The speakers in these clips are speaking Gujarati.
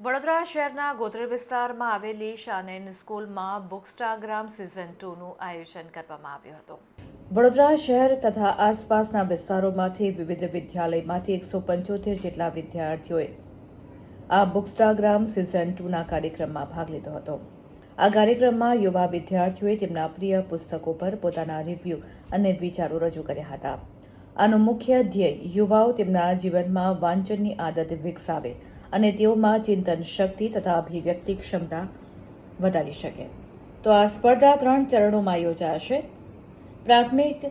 વડોદરા શહેરના ગોત્રી વિસ્તારમાં આવેલી શાનેન સ્કૂલમાં બુકસ્ટાગ્રામ સિઝન ટુનું આયોજન કરવામાં આવ્યું હતું. વડોદરા શહેર તથા આસપાસના વિસ્તારોમાંથી વિવિધ વિદ્યાલયમાંથી એકસો પંચોતેર જેટલા વિદ્યાર્થીઓએ આ બુકસ્ટાગ્રામ સિઝન ટુના કાર્યક્રમમાં ભાગ લીધો હતો. આ કાર્યક્રમમાં યુવા વિદ્યાર્થીઓએ તેમના પ્રિય પુસ્તકો પર પોતાના રિવ્યૂ અને વિચારો રજૂ કર્યા હતા. આનો મુખ્ય ધ્યેય યુવાઓ તેમના જીવનમાં વાંચનની આદત વિકસાવે અને તેઓમાં ચિંતન શક્તિ તથા અભિવ્યક્તિ ક્ષમતા વધારી શકે. તો આ સ્પર્ધા ત્રણ ચરણોમાં યોજાશે. પ્રાથમિક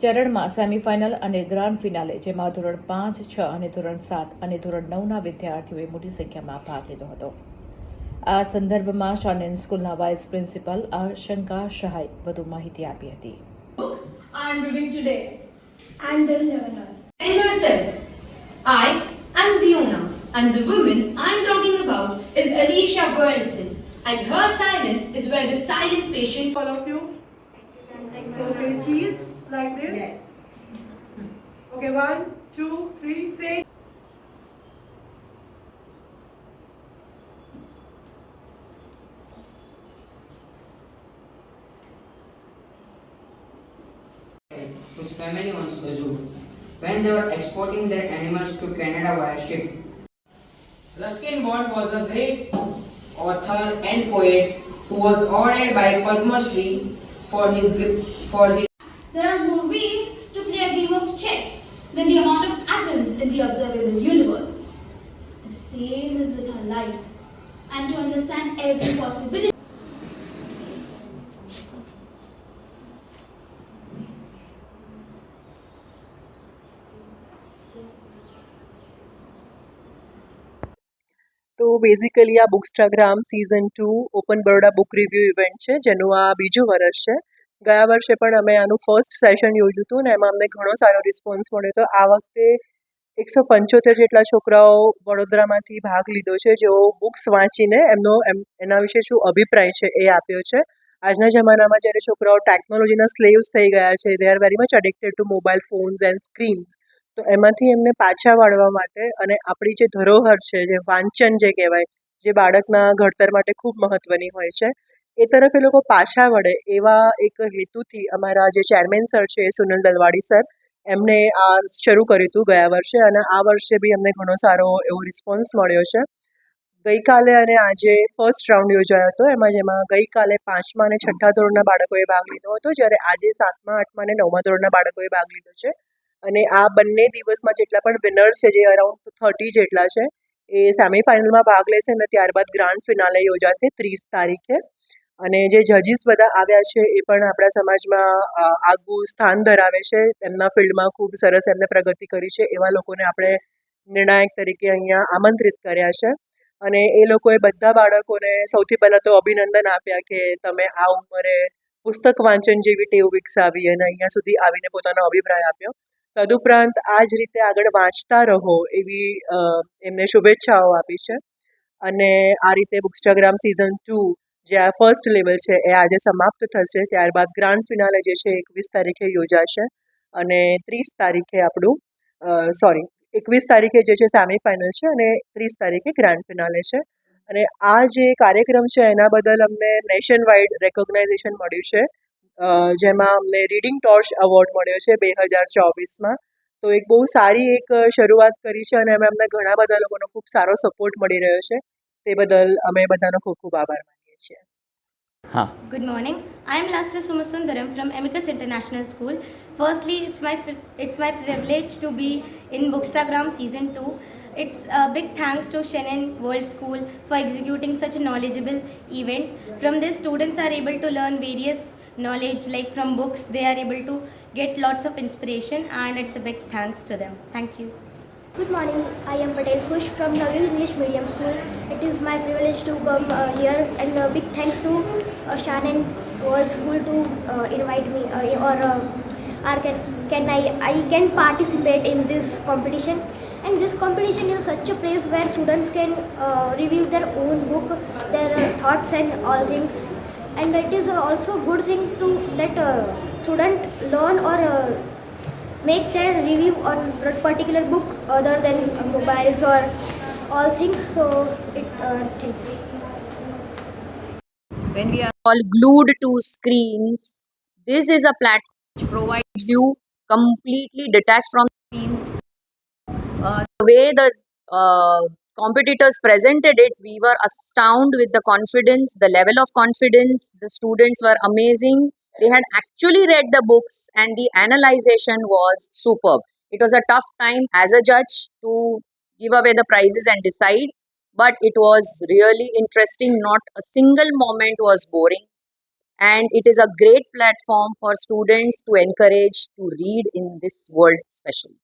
ચરણમાં સેમીફાઇનલ અને ગ્રાન્ડ ફિનાલે જેમાં ધોરણ પાંચ છ અને ધોરણ સાત અને ધોરણ નવના વિદ્યાર્થીઓએ મોટી સંખ્યામાં ભાગ લીધો હતો. આ સંદર્ભમાં શાનેન સ્કૂલના વાઇસ પ્રિન્સિપલ આશંકા સહાય વધુ માહિતી આપી હતી. I am. I am Fiona, and the woman I'm talking about is Alicia Bernson, and her silence is where the silent patient all of you? So say cheese like this. Yes. Okay, one, two, three, say. whose family owns a zoo. When they were exporting their animals to Canada via ship, Ruskin Bond was a great author and poet who was honored by Padma Shri for his for his There are more ways to play a game of chess than the amount of atoms in the observable universe. The same is with our lives. And to understand every possibility, તો બેઝિકલી આ bookstagram season two open Baroda book review event છે, જેનું આ બીજું વર્ષ છે. ગયા વર્ષે પણ અમે આનું ફર્સ્ટ સેશન યોજ્યું હતું ને એમાં અમને ઘણો સારો રિસ્પોન્સ મળ્યો હતો. આ વખતે એકસો પંચોતેર જેટલા છોકરાઓ વડોદરામાંથી ભાગ લીધો છે, જેઓ બુક્સ વાંચીને એમનો, એમ, એના વિશે શું અભિપ્રાય છે એ આપ્યો છે. આજના જમાનામાં જ્યારે છોકરાઓ ટેકનોલોજીના સ્લેવ્સ થઈ ગયા છે they are very much addicted to mobile phones and screens તો એમાંથી એમને પાછા વાળવા માટે અને આપણી જે ધરોહર છે, જે વાંચન જે કહેવાય, જે બાળકના ઘડતર માટે ખૂબ મહત્વની હોય છે, એ તરફ એ લોકો પાછા વળે એવા એક હેતુથી અમારા જે ચેરમેન સર છે, સુનિલ દલવાડી સર એમણે આ શરૂ કર્યું હતું ગયા વર્ષે અને આ વર્ષે બી અમને ઘણો સારો એવો રિસ્પોન્સ મળ્યો છે. ગઈકાલે અને આજે ફર્સ્ટ રાઉન્ડ યોજાયો હતો, એમાં જેમાં ગઈકાલે પાંચમા અને છઠ્ઠા ધોરણના બાળકોએ ભાગ લીધો હતો, જ્યારે આજે સાતમા, આઠમા અને નવમા ધોરણના બાળકોએ ભાગ લીધો છે. અને આ બંને દિવસમાં જેટલા પણ વિનર્સ છે, જે અરાઉન્ડ થર્ટી જેટલા છે, એ સેમિફાઇનલમાં ભાગ લેશે અને ત્યારબાદ ગ્રાન્ડ ફિનાલે યોજાશે ત્રીસ તારીખે. અને જે જજીસ બધા આવ્યા છે, એ પણ આપણા સમાજમાં આગવું સ્થાન ધરાવે છે. તેમના ફિલ્ડમાં ખૂબ સરસ એમને પ્રગતિ કરી છે. એવા લોકોને આપણે નિર્ણાયક તરીકે અહીંયા આમંત્રિત કર્યા છે. અને એ લોકોએ બધા બાળકોને સૌથી પહેલાં તો અભિનંદન આપ્યા કે તમે આ ઉંમરે પુસ્તક વાંચન જેવી ટેવ વિકસાવી અને અહીંયા સુધી આવીને પોતાનો અભિપ્રાય આપ્યો. તદુપરાંત આ જ રીતે આગળ વાંચતા રહો એવી એમને શુભેચ્છાઓ આપી છે. અને આ રીતે બુકસ્ટાગ્રામ સિઝન ટુ જે આ ફર્સ્ટ લેવલ છે એ આજે સમાપ્ત થશે. ત્યારબાદ ગ્રાન્ડ ફિનાલે જે છે એકવીસ તારીખે યોજાશે. અને ત્રીસ તારીખે આપણું સોરી એકવીસ તારીખે જે છે સેમિફાઇનલ છે અને ત્રીસ તારીખે ગ્રાન્ડ ફિનાલે છે. અને આ જે કાર્યક્રમ છે એના બદલ અમને નેશન વાઇડ રેકોગ્નાઇઝેશન મળ્યું છે. જેમાં અમને રીડિંગ ટોર્ચ એવોર્ડ મળ્યો છે બે હજાર ચોવીસમાં તો એક બહુ સારી એક શરૂઆત કરી છે અને અમે અમને ઘણા બધા લોકોનો ખૂબ સારો સપોર્ટ મળી રહ્યો છે તે બદલ અમે બધાનો ખૂબ ખૂબ આભાર માનીએ છીએ Good morning. I am Lasya Sumasundaram from Amicus International School. Firstly, it's my fri- it's my privilege to be in Bookstagram Season 2. It's a big thanks to Shannon World School for executing such a knowledgeable event. From this, students are able to learn various knowledge like from books. They are able to get lots of inspiration, and it's a big thanks to them. Thank you. Good morning. I am Patel Khush from Navyu English Medium School. It is my privilege to come uh, here, and uh, big thanks to uh, Shannon World School to uh, invite me, uh, or uh, or can, can I I can participate in this competition. And this competition is such a place where students can uh, review their own book, their uh, thoughts and all things. And that is also good thing to let uh, student learn or uh, make their review on that particular book other than mobiles or all things. So it uh. When we are all glued to screens, this is a platform which provides you completely detached from the way the uh, competitors presented it, we were astounded with the confidence, the level of confidence. The students were amazing. They had actually read the books, and the analyzation was superb. It was a tough time as a judge to give away the prizes and decide, but it was really interesting. Not a single moment was boring and it is a great platform for students to encourage to read in this world especially